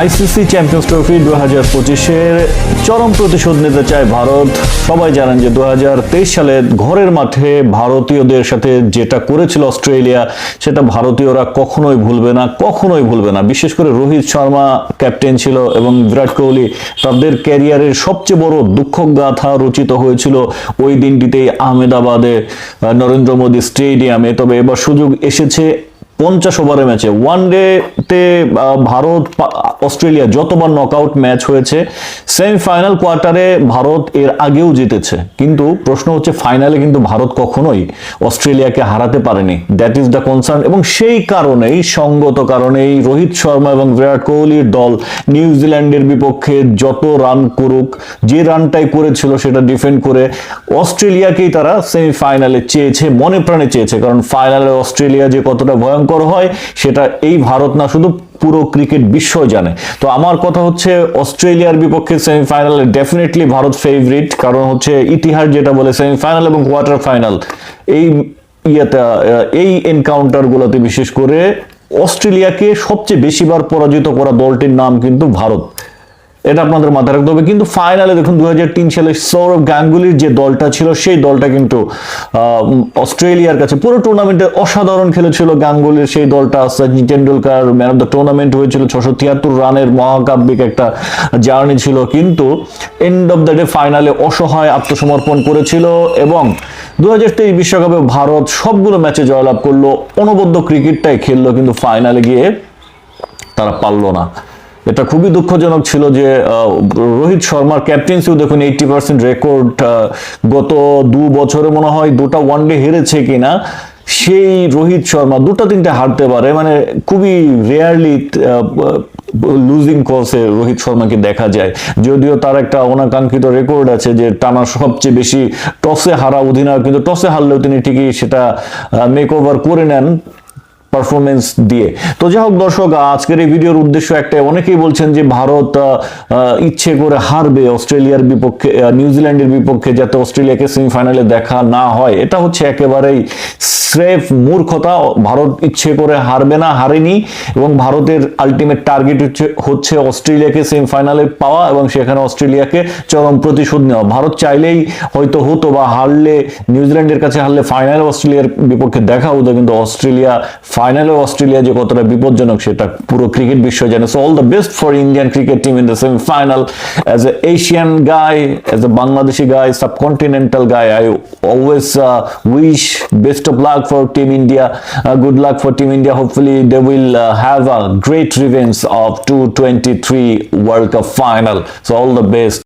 ICC champions trophy দু হাজার পঁচিশের চরম প্রতিশোধ নিতে চায় ভারত। সবাই জানেন যে দু হাজার তেইশ সালে ঘরের মাঠে ভারতীয়দের সাথে যেটা করেছিল অস্ট্রেলিয়া, সেটা ভারতীয়রা কখনোই ভুলবে না, কখনোই ভুলবে না। বিশেষ করে রোহিত শর্মা ক্যাপ্টেন ছিল এবং বিরাট কোহলি তাদের ক্যারিয়ারের সবচেয়ে বড় দুঃখ গাথা রচিত হয়েছিল ওই দিনটিতেই আহমেদাবাদে নরেন্দ্র মোদী স্টেডিয়ামে। তবে এবার সুযোগ এসেছে পঞ্চাশ ওভারের ম্যাচে। ওয়ান ডেতে ভারত অস্ট্রেলিয়া যতবার নকআউট ম্যাচ হয়েছে সেমিফাইনাল কোয়ার্টারে ভারত এর আগেও জিতেছে। কিন্তু প্রশ্ন হচ্ছে ফাইনালে কিন্তু ভারত কখনোই অস্ট্রেলিয়াকে হারাতে পারেনি। দ্যাট ইজ দ্য কনসার্ন এবং সেই কারণেই, সঙ্গত কারণেই রোহিত শর্মা এবং বিরাট কোহলির দল নিউজিল্যান্ডের বিপক্ষে যত রান করুক, যে রানটাই করেছিল সেটা ডিফেন্ড করে অস্ট্রেলিয়াকেই তারা সেমিফাইনালে চেয়েছে, মনে প্রাণে চেয়েছে। কারণ ফাইনালে অস্ট্রেলিয়া যে কতটা ভয়ঙ্কর হয়, সেটা এই ভারত না, শুধু পুরো ক্রিকেট বিশ্ব জানে। তো আমার কথা হচ্ছে, অস্ট্রেলিয়ার বিপক্ষে সেমিফাইনালে ডেফিনেটলি ভারত ফেভারিট কারণ হচ্ছে ইতিহাস যেটা বলে, সেমিফাইনাল এবং কোয়ার্টার ফাইনাল এই ইয়েটা এই এনকাউন্টারগুলোতে বিশেষ করে অস্ট্রেলিয়াকে সবচেয়ে বেশিবার পরাজিত করা দলটির নাম কিন্তু ভারত। এটা আপনাদের মাথায় রাখতে হবে। কিন্তু ফাইনালে দেখুন দুই হাজার তিন সালে সৌরভ গাঙ্গুলির যে দলটা ছিল, সেই দলটা কিন্তু অস্ট্রেলিয়ার কাছে পুরো টুর্নামেন্টে অসাধারণ খেলেছিল গাঙ্গুলির। সেই দলটা Sachin Tendulkar man of the tournament হয়েছিল, ছশো তিয়াত্তর রানের মহাকাব্যিক একটা জার্নি ছিল। কিন্তু এন্ড অফ দ্য ডে ফাইনালে অসহায় আত্মসমর্পণ করেছিল এবং দু বিশ্বকাপে ভারত সবগুলো ম্যাচে জয়লাভ করল। অনবদ্য ক্রিকেটটাই খেললো, কিন্তু ফাইনালে গিয়ে তারা পারল না। এটা খুবই দুঃখজনক ছিল যে রোহিত শর্মার ক্যাপ্টেন্সিও দেখুন এইটটি পার্সেন্ট রেকর্ড গত দু বছরে মনে হয় দুটা ওয়ানডে হেরেছে কিনা, সেই রোহিত শর্মা দুটো তিনটে হারতে পারে মানে খুবই রেয়ারলি লুজিং কসে রোহিত শর্মাকে দেখা যায়। যদিও তার একটা অনাকাঙ্ক্ষিত রেকর্ড আছে যে, টানা সবচেয়ে বেশি টসে হারা অধিনায়ক, কিন্তু টসে হারলেও তিনি ঠিকই সেটা মেক ওভার করে নেন। পারফরমেন্স দিয়ে। তো যাই হোক দর্শক, আজকের এই ভিডিওর উদ্দেশ্য একটা অনেকেই বলছেন যে ভারত ইচ্ছে করে হারবে অস্ট্রেলিয়ার বিপক্ষে নিউজিল্যান্ডের বিপক্ষে যাতে অস্ট্রেলিয়াকে সেমিফাইনালে দেখা না হয়। এটা হচ্ছে একেবারেই স্রেফ মূর্খতা। ভারত ইচ্ছে করে হারবে না, হারেনি এবং ভারতের আলটিমেট টার্গেট হচ্ছে হচ্ছে অস্ট্রেলিয়াকে সেমিফাইনালে পাওয়া এবং সেখানে অস্ট্রেলিয়াকে চরম প্রতিশোধ নেওয়া। ভারত চাইলেই হয়তো হতো বা হারলে, নিউজিল্যান্ডের কাছে হারলে ফাইনালে অস্ট্রেলিয়ার বিপক্ষে দেখা হতো, কিন্তু অস্ট্রেলিয়া ফাইনালে অস্ট্রেলিয়া যে কতটা বিপজ্জনক সেটা পুরো ক্রিকেট বিশ্ব জানে। So all the best for Indian cricket team in the semifinal as a Asian guy as a Bangladeshi guy subcontinental guy I always wish best of luck for team India good luck for team India hopefully they will have a great revenge of two twenty three world cup final so all the best